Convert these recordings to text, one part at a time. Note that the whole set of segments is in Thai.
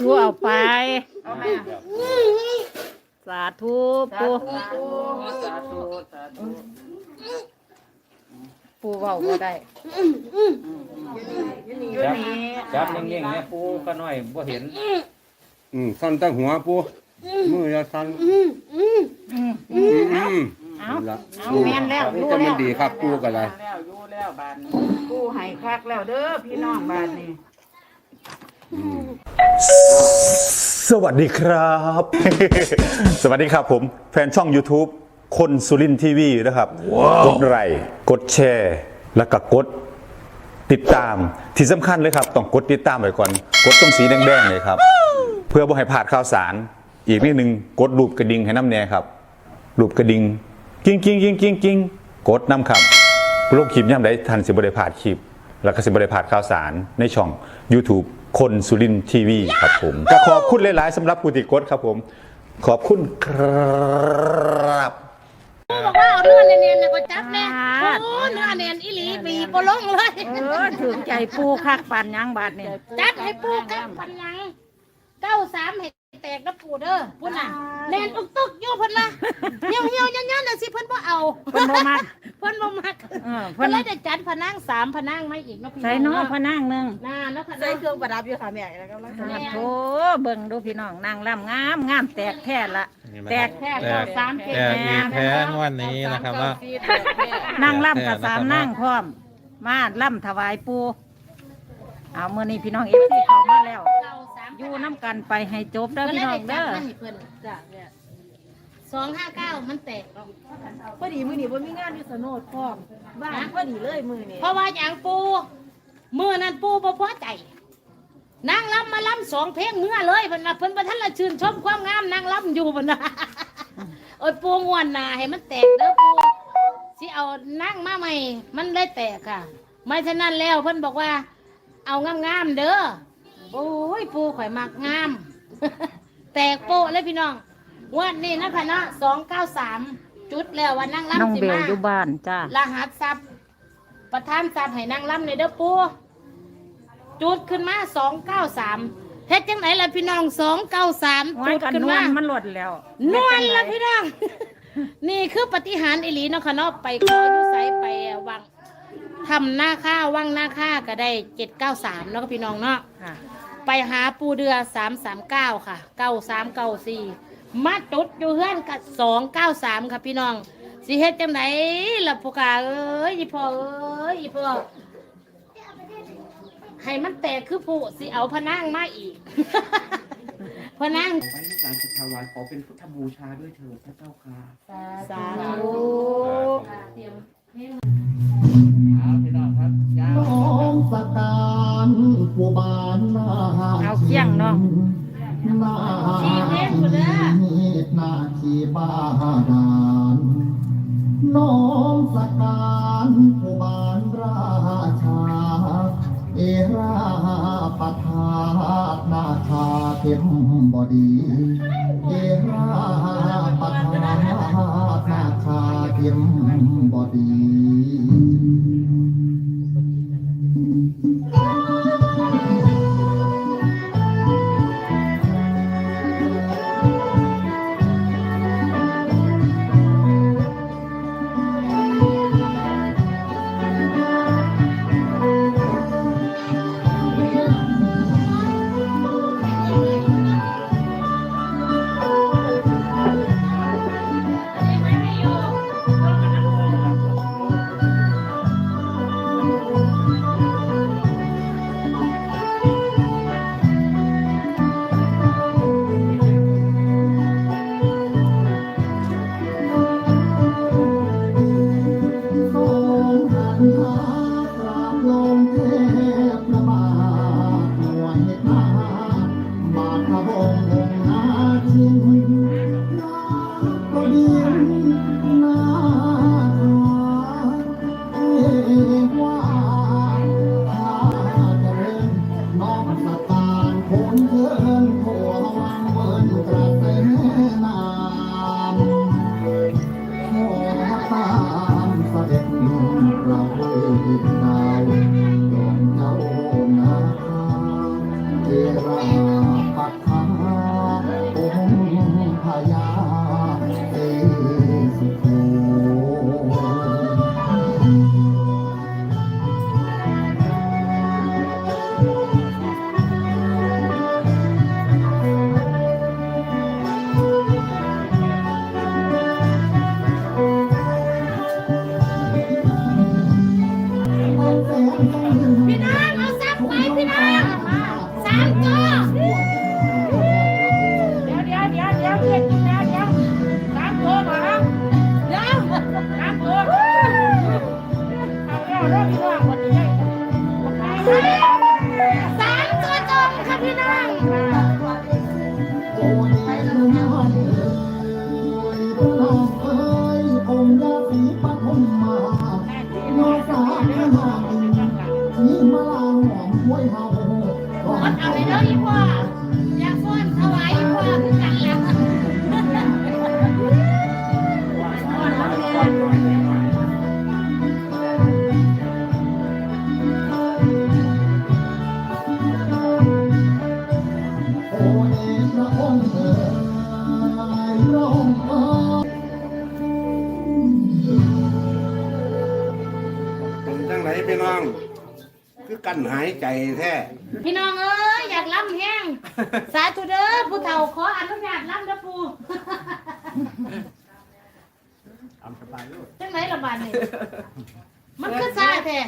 ธุเอาไป เอาแม่สาธุปูสาธุสาธุปูเว้าบ่ได้อยู่นี่จับเงี้ยงๆเนี่ยปูก็น้อยบ่เห็นอืมสั่นตั้งหัวปูมืออย่าสั่นอืมเอาละเอาแม่นแล้วนี่จะมันดีครับปูกันเลยแล้วอยู่แล้วบานนี้ กูให้คักแล้วเด้อพี่น้องบานนี้ สวัสดีครับ สวัสดีครับผม แฟนช่อง YouTube คนสุรินทีวีนะครับ กดไลค์กดแชร์ แล้วก็กดติดตามที่สำคัญเลยครับ ต้องกดติดตามไว้ก่อน กดตรงสีแดงๆเลยครับ เพื่อบ่ให้พลาดข่าวสาร อีกนิดนึงกดรูปกระดิ่งให้น้ำแน่ครับ รูปกระดิ่งกิ้งกิ้งกิ้งกิ้งกิ้งกดน้ำครับโลกคลิปย่ำได้ทันสิบริพลาดคลิป แล้วก็สิบริพลาดข่าวสารในช่อง YouTube คนสุรินทีวีครับผมก็ขอบคุณหลาย ๆสำหรับผู้ติดกดครับผม ขอบคุณครับ บอกว่าเอาเนื้อเนียนๆนะก็จับแน่โอ้เนื้อเนียนอีหลีปีบ่ลงเลย เออถึงใจปูคักปานหยังบาดนี่จัดให้ปูกับปันยังเก้าสามให้ แตกนะปูเด้อพุ่นน่ะแน่นอุกตุกอยู่เพิ่นละเหี่ยวเหี่ยวยันยันน่ะสิเพิ่นบ่เอาเพิ่นบ่มักเพิ่นบ่มักเออเพิ่เพิ่นนเลยได้จัดพนังสามพนังมาอีกเนาะพี่ใส่เนาะพะนางหนึงน่าเนาะค่ะใส่เครื่องประดับอยู่ค่ะแม่แล้วก็ลังโอ้โหเบิ่งดูพี่น้องนางล่ำงามงามแตกแท้ละแตกแค่เก้าสามเจ็ดแต่แปมีดแพ้งวันนี้นะครับว่า นางล่ำกับแท้นะครับสามนางพร้อม มาล่ำถวายปูเอามื้อนี้พี่น้องเอฟซีเข้ามาแล้วเก้าสาม อยู่น้ำกันไปให้จบเด้อเพิ่นพี่เลยน้องได้จัเด้ดอมาให้เพิ่นจ้ะเนี่ยสองห้าเก้ามันแตกพอดีมือนี้บ่มีงานอยู่สโนดพร้อมบ้านพอดีเลยมือนี้เพราะว่าอย่างปูมือนั้นปูบ่พอใจนางลำมาลำสองเพลงเมื่อเลยเพิ่นน่ะเพิ่นประทันละชื่นชมความงามนางลำอยู่เพิ่นน่ะโอ้ยปูงวนหนาให้มันแตกเด้อปูสิเอานั่งมาใหม่มันเลยแตกค่ะ ไม่ฉะนั้นแล้วเพิ่นบอกว่า เอางามๆเด้อ โอ้ยปูข่อยมักงาม แตกโปะเลยพี่น้องงวันนี้นะคะเนาะสองเก้าสามจุดแล้วว่านั่งน้องลำสิเบลมาอยู่บ้านจ้ารหัสทรัพย์ประธานทรัพย์ให้นางลำในเด้อปูจุดขึ้นมาสองเก้าสามเฮ็ดจังไหนล่ะพี่น้องสองเก้าสามว่าจุดกันขึ้นนวมา ลมันหลดแล้วนวลละพี่น้อง นี่คือปฏิหารย์อิลีเนาะค่ะเนาะไปขออยู่ไสไปวังทำหน้าค่าวังหน้าค่าก็ได้เจ็ดเก้าสามเนาะพี่น้องเนาะค่ะ ไปหาปูเดือสามสามเก้าค่ะเก้าสามเก้าสี่มาจุดอยู่เฮือนกับสองเก้าสามค่ะพี่น้องสิเฮ็ดจังไหนล่ะพวกกาเอ้ยอีพ่อเอ้ยอีพ่อให้มันแตกคือผู้สิเอาพนังมาอีก พนังไว้ลูกหลานจะถวายขอเป็นพุทธบูชาด้วยเถิดพระเจ้าค่ะสาธุเอาพี่น้องครับยาวน้องสกา รผู้บ้านนาเอาเคียงเนาะนาชีเหมดแล้วหน้าที่บ้านานน้องสการผู้บ้านราชา เอราปทานาชาเข็มบดีั้นหายใจแท้พี่น้องเอ้ยอยากล่ำแห้งสาธุเด้อผู้เฒ่าขออนุญาตล่ำเด้อปูทำสบายลูกจังไหนละบาดนี่มันคือซาแท้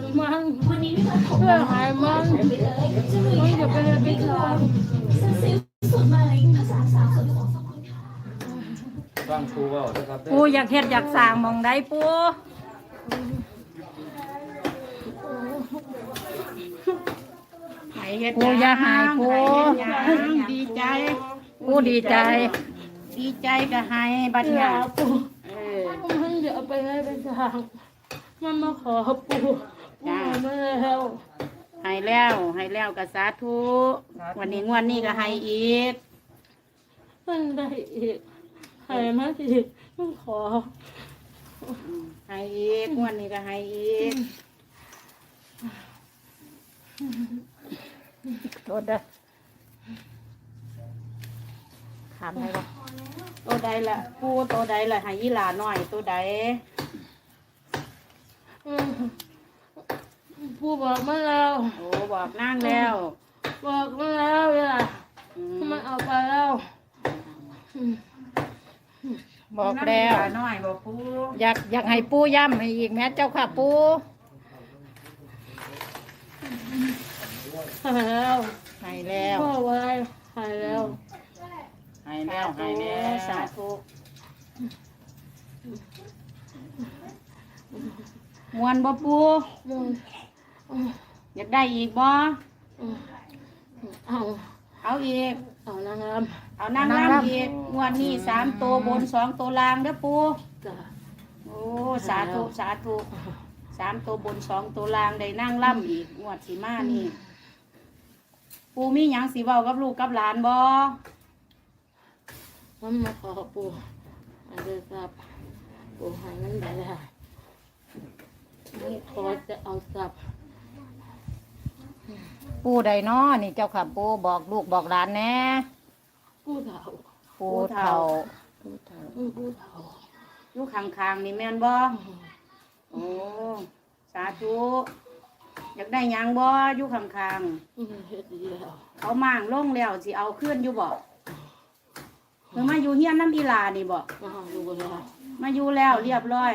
นมันเพื่อหายมันไม่จะไปเลยไปทำฟังครูว่าครับปูอยากเห็ดอยากสั่งมองได้ปูปูอยากหายปูดีใจปูดีใจ ดีใจก็หายบัดยาปูเออมันเดี๋ยวไปให้ไปทางมันมาขอปู จ้าเมื่อเฮหาแล้วหาแล้วกับสาธุ วันนี้งวดนี้ก็ใหาอีก มันได้อีกใครมาอีกมันขอให้อีกงวดนี้ก็ให้อีกโดดเด้อถามได้ปะตัวใดละกูตัวใดละให้ยีหลาหน่อยตัวใดอืม ผู้บอกมาแล้วโอ้บอกนั่งแล้วบอกมาแล้วล่ะอืมมันเอาไปแล้วบอกแล้ว น้อยบอกปูอยากอยากให้ปูย่ำให้อีกแม่เจ้าค่ะปูหาแล้วให้แล้วพ่อไว้หาแล้วให้แล้วให้แล้วสาธุมวนบ่ปู มึง อยากได้อีกบ่เอาเอาอีก เอานางรเอานั่งรำอีกงวดนี้สามตัวบนสองตัวล่างเด้อปูำจ้ะโอ้สาธุสาธุสามตัวบนสองตัวล่างได้นั่งร่ำอีกงวดสีมานี่ ปูมีหยังสีเว้ากับลูกกับหลานบ่มันมาขอปู่อันเดียวกับปู่ใหายมันได้แล้วมันขอจะเอากลับ ปูใดน้อนี่เจ้าค่ะปูบอกลูกบอกหลานแน่ผู้เฒ่าปูเฒ่าผู้เฒ่าอืมผู้เฒ่าอยู่ข้างๆนี่แม่นบ่โอ้สาธุอยากได้หยังบ่อยู่ข้างอืมเฮ็ดดีแล้วๆเขามั่างลงแล้วสิเอาขึ้นอยู่บ่เพิ่งมาอยู่เฮียนน้ำอีหลานี่บ่มาดูแล้วมาอยู่แล้วเรียบร้อย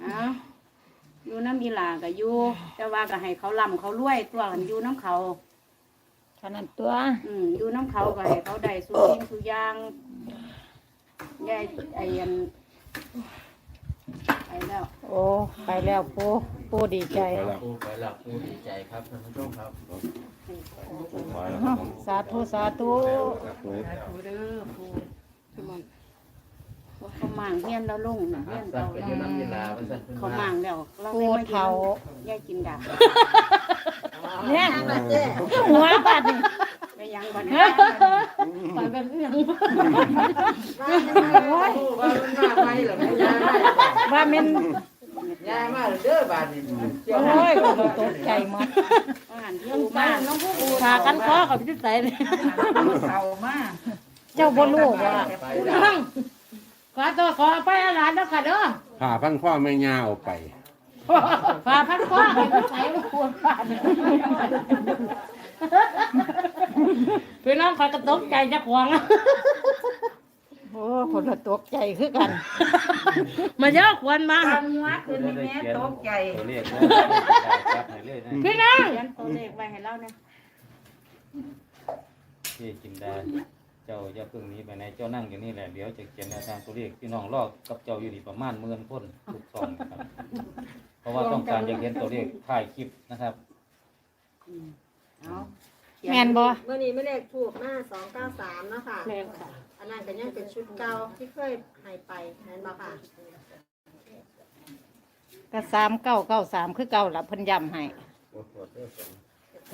เอา อยู่น้ำอีหลาก็อยู่แต่ว่าก็ให้เขาลำเขารวยตัวกันอยู่น้ำเขาขนาดตัวอืมอยู่น้ำเขาก็ให้เขาได้สุกินสุอยางยายไอ้ยันไปแล้วโอ้ไปแล้วปูปูดีใจปูไปหลับปูดีใจครับท่านผู้ชมครับสาธุ สาธุเขามั่างเฮียนแล้วลงน่ะเฮียนสั่เรานก็อยู่น้ำยีลาว่าสั่นเพิ่นเขามามั่างแล้วเราปูเลยมาเฒ่ายายกินดาบเนี่ยหัวปัดนี่ไปยังบัดนี้ไปเป็นเรื่องโอ้ยว่ามันมาไปเหรอแม่ยามาว่าแมันยามาเด้อบาดนี่เจ้าโอ้ยก็ตกใจหมดอาหารที่ปูมาน้องผู้ปูพากันคอกับพี่ใส่เลยเฒ่ามาเจ้าบ่รู้ว่าไปนั่ง ขอตัวขอไปอาหลานแล้วค่ะเด้อผ่าพันข้อไม่ยาออกไปพาพันคอให้พี่ใส่ลูกควรผ่านพี่น้องคอยกระตกใจจะขวางโอ้คนละตกใจคือกัน มาเยอะควรมาหัวขึ้นนี่แม่ตกใจตัวเลขนะจับให้เลยนะพี่น้อง เขียนตัวเลขไว้ให้เราเนี่ยที่กินได้ เจ้าอย่าเพิ่งหนี้ไปไหนเจ้านั่งอยู่นี่แหละเดี๋ยวจะเขียนแนวทางตัวเลขพี่น้องรอกับเจ้าอยู่นี่ประมาณหมื่นคนทุกซองนะครับ เพราะว่าต้องการจะเขียนตัวเลขถ่ายคลิปนะครับเอาแม่นบ่ เมื่อนี้ไม่เลขถูกหน้าสองเก้าสามเนาะค่ะแม่ค่ะอันนั้นก็ยังเป็นชุดเก่าที่เคยใหายไปนั่นบ่ค่ะก็สามเก้าเก้าสามคือเก่าละเพิ่นย้ำให้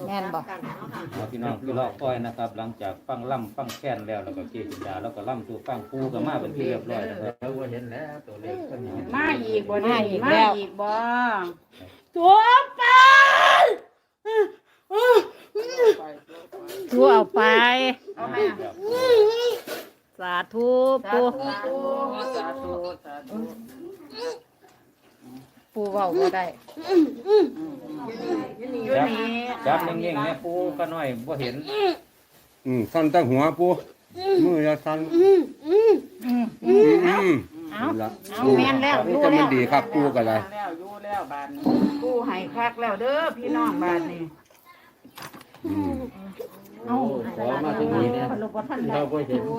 แม่นบ่กันเนาะค่ะเอาพี่น้องคือรอคอยนะครับ หลังจากฟังล่ำฟังแค้นแล้วแล้วก็เกจินดาแล้วก็ล่ำตัวฟังปูก็มาเป็นที่เรียบร้อยนะครับเราก็เห็นแล้วตัวเลขเพิ่นเห็นมาอีกบ่มานี่อีกมาแล้วอีกบ่ตัวไปทูเอาไป เอาแม่สาธุปูสาธุสาธุ ปูเว้าบ่ได้อยู่นี่จับนิ่งๆแม่ปูก็น้อยบ่เห็นอืมซ่อนตั้งหัวปูมือจะสั่นอืมอืมเอาละเอาแม่นแล้วนี่รู้จะแล้มันวดีครับปูกันเลยแล้วอยู่แล้วบาดนี้ปูให้คักแล้วเด้อพี่น้องบาดนี้เอาขอมาถึงนี้เนี่ยลูกบ่ทันได้เราก็เห็นปู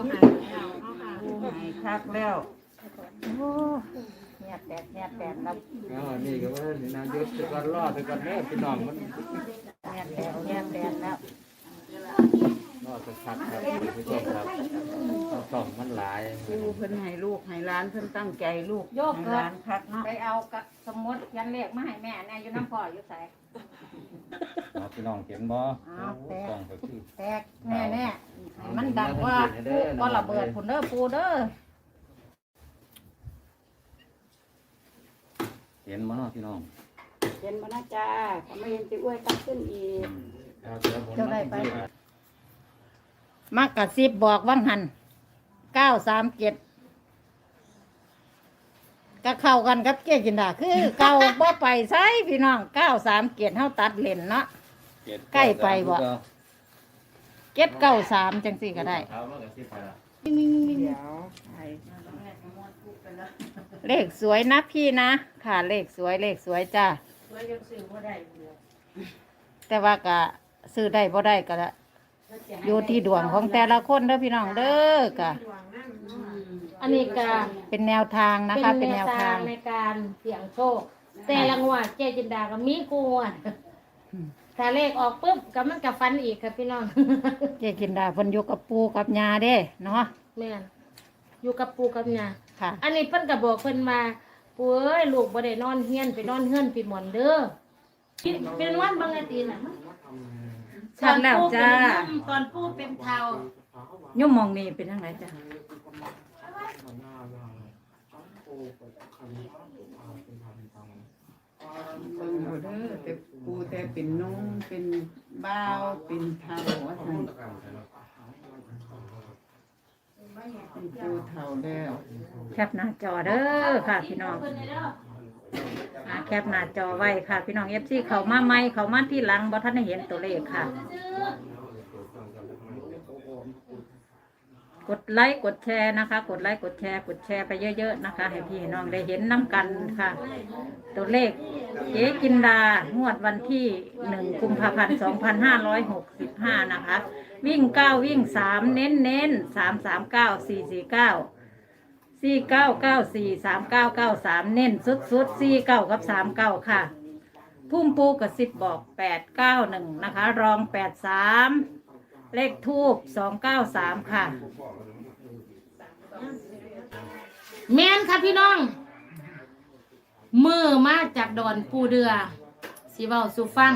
ให้คักแล้วโอ้ เงียบแตกเงียบแตกแล้วอ๋อนี่ก็ว่านี่นายกตะกอนรอดตะกอนแม่พี่น้องมันเงียบแตกเงียบแตกแล้วรอดสักพักครับคุณผู้ชมครับเอาส่องมันหลายปูเพิ่นให้ลูกให้หลานเพิ่นตั้งใจลูกโยกให้เกิหดลานคักเนาะไปเอากะสมมติยันเลขมาให้แม่แน่อยู่น้ำพ่ออยู่ใส่เอาพี่น้องเห็นบ่เอาแตกต้องไปคือแตกแน่แน่ๆให้มันดังว่าปูก็ระเบิดผุนเด้อปูเด้อ เห็นบ่เนาะพี่น้องเห็นบ่นะจ้าถ้าไม่เห็นสิอ้วยตักขึ้นอีก ครับเดี๋ยวผมเจ้าได้ไป มักกะซิบบอกว่างหันเก้าสามเจ็ดก็เข้ากันกับเกียจินดาคือ เก่าบ่ไปใช้พี่น้องเก้าสามเกียรเฮาตัดเลนเนาะ ใกล้ไปบ่ เก็ดเก้าสามจังสี่ก็ได้เอามากับสิบไปละ เลขสวยนะพี่นะ ค่ะเลขสวยเลขสวยจ้าแต่ว่าก็ซื้อได้บ่ได้ก็ละอยู่ที่ดวงของแต่ละคนเด้อพี่น้องเด้อกะอันนี้ก็เป็นแนวทางนะคะ เป็นแนวทางในการเสี่ยงโชค แต่ละงวดเจจินดาก็มีกูงวด ถ้าเลขออกปุ๊บก็มันกับฟันอีกครับพี่น้อง เจกินดาเพิ่นอยู่กับปูกับยาเด้เนาะ แม่นอยู่กับปูกับยาค่ะ อันนี้เพิ่นก็บอกเพิ่นมาปูเอ้ยลูกบ่ได้นอนเฮียนไปนอนเฮือนพี่หมอนเด้อเป็นวันบางอาทิตย์น่ะชัดแล้วจ้า ตอนปูเป็นเทายุ่มมองนี่เป็นยังไงจ้า เบิ่งเอาเด้อแต่ปูแต่เป็นน้องเป็นบ้าวเป็นเฒ่าว่าซั่นเป็นปูเฒ่าแล้วแคปหน้าจอเด้อค่ะพี่น้องอ่าแคปหน้าจอไว้ค่ะ พี่น้องเอฟซีเขามาใหม่เขามาที่หลังบ่ทันได้เห็นตัวเลขค่ะ กดไลค์กดแชร์นะคะ กดไลค์กดแชร์ กดแชร์ไปเยอะๆนะคะ ให้พี่น้องได้เห็นน้ำกันค่ะ ตัวเลขเจ๊กินดางวดวันที่หนึ่งกุมภาพันธ์สองพันห้าร้อยหกสิบห้านะคะ วิ่งเก้าวิ่งสามเน้นเน้นสามสามเก้าสี่สี่เก้าสี่เก้าเก้าสี่สามเก้าเก้าสามเน้นสุดสุดสี่เก้ากับสามเก้าค่ะ พุ่มปูกับสิบบอกแปดเก้าหนึ่งนะคะ รองแปดสาม เลขทูบสองเก้าสามค่ะ แมนค่ะพี่น้อง มือมาจากดอนปูเดือสิเว้าสูฟัง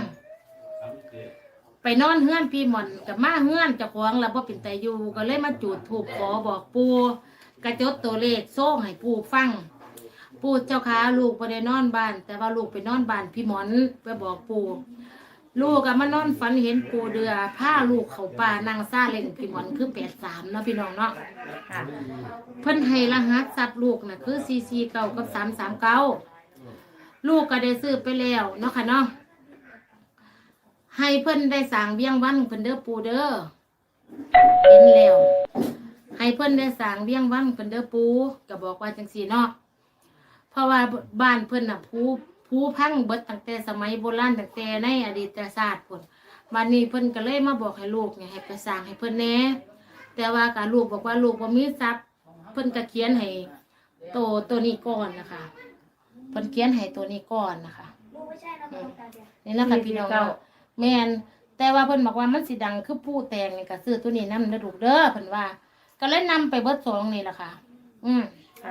ไปนอนเฮือนพี่หมอนกับมาเฮือนเจ้าของแล้วบ่เป็นแต่อยู่ก็เลยมาจูดถูกขอบอกปูกระจดตัวเลขโซ่ให้ปูฟัง ปูเจ้าขาลูกบ่ได้นอนบ้าน แต่ว่าลูกไปนอนบ้านพี่หมอนไปบอกปู ลูกก็มานอนฝันเห็นปูเดือพาลูกเขาป่านางซาเล่นพี่หมอนคือแปดสามเนาะพี่น้องเนาะค่ะเพิ่นให้รหัสสัตว์ลูกน่ะคือ4 4 9กับ3 3 9ลูกก็ได้ซื้อไปแล้วเนาะค่ะเนาะให้เพิ่นได้สร้างเบี้ยงวันเพิ่นเด้อปูเด้อเห็นแล้วให้เพิ่นได้สร้างเบี้ยงวันเพิ่นเด้อปูก็บอกว่าจังซี่เนาะเพราะว่าบ้านเพิ่นน่ะภู ภูพังเบิดตั้งแต่สมัยโบราณตั้งแต่ในอดีตศาสตร์พุ่นบัดนี้เพิ่นก็เลยมาบอกให้ลูกเนี่ยให้ไปสร้างให้เพิ่นแหน่แต่ว่าการลูกบอกว่าลูกบ่มีทรัพย์เพิ่นก็เขียนให้โตตัวนี้ก่อนนะคะเพิ่นเขียนให้ตัวนี้ก่อนนะคะอืมนี่แหละค่ะพี่น้องเนาะแม่นแต่ว่าเพิ่นบอกว่ามันสิดังคือผู้แตงนี่ก็ซื้อตัวนี้นำเด้อลูกเด้อเพิ่นว่า ก็เลยนำไปเบิดสองนี่แหละค่ะ อืม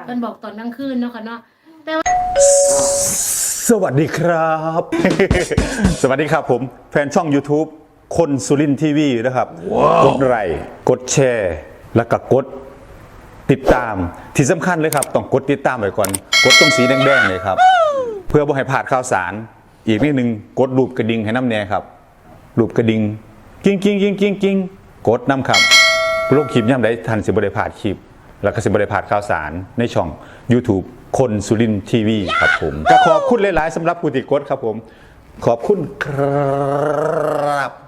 เพิ่นบอกตอนกลางคืนเนาะค่ะเนาะ สวัสดีครับ สวัสดีครับผม แฟนช่อง YouTube คนสุรินทีวีนะครับ กดไลค์กดแชร์ แล้วก็กดติดตามที่สำคัญเลยครับ ต้องกดติดตามไว้ก่อน กดตรงสีแดงๆเลยครับ เพื่อบ่ให้พลาดข่าวสาร อีกนิดนึงกดรูปกระดิ่งให้น้ำแน่ครับ รูปกระดิ่งกิ้งกิ้งกิ้งกิ้งกิ้งกดน้ำครับโลกคลิปย่ำได้ทันสิบริพลาดคลิป แล้วก็สิบริพลาดข่าวสารในช่อง YouTube คนสุรินทีวีครับผมก็ขอบคุณหลาย ๆสำหรับผู้ติดกดครับผม ขอบคุณครับ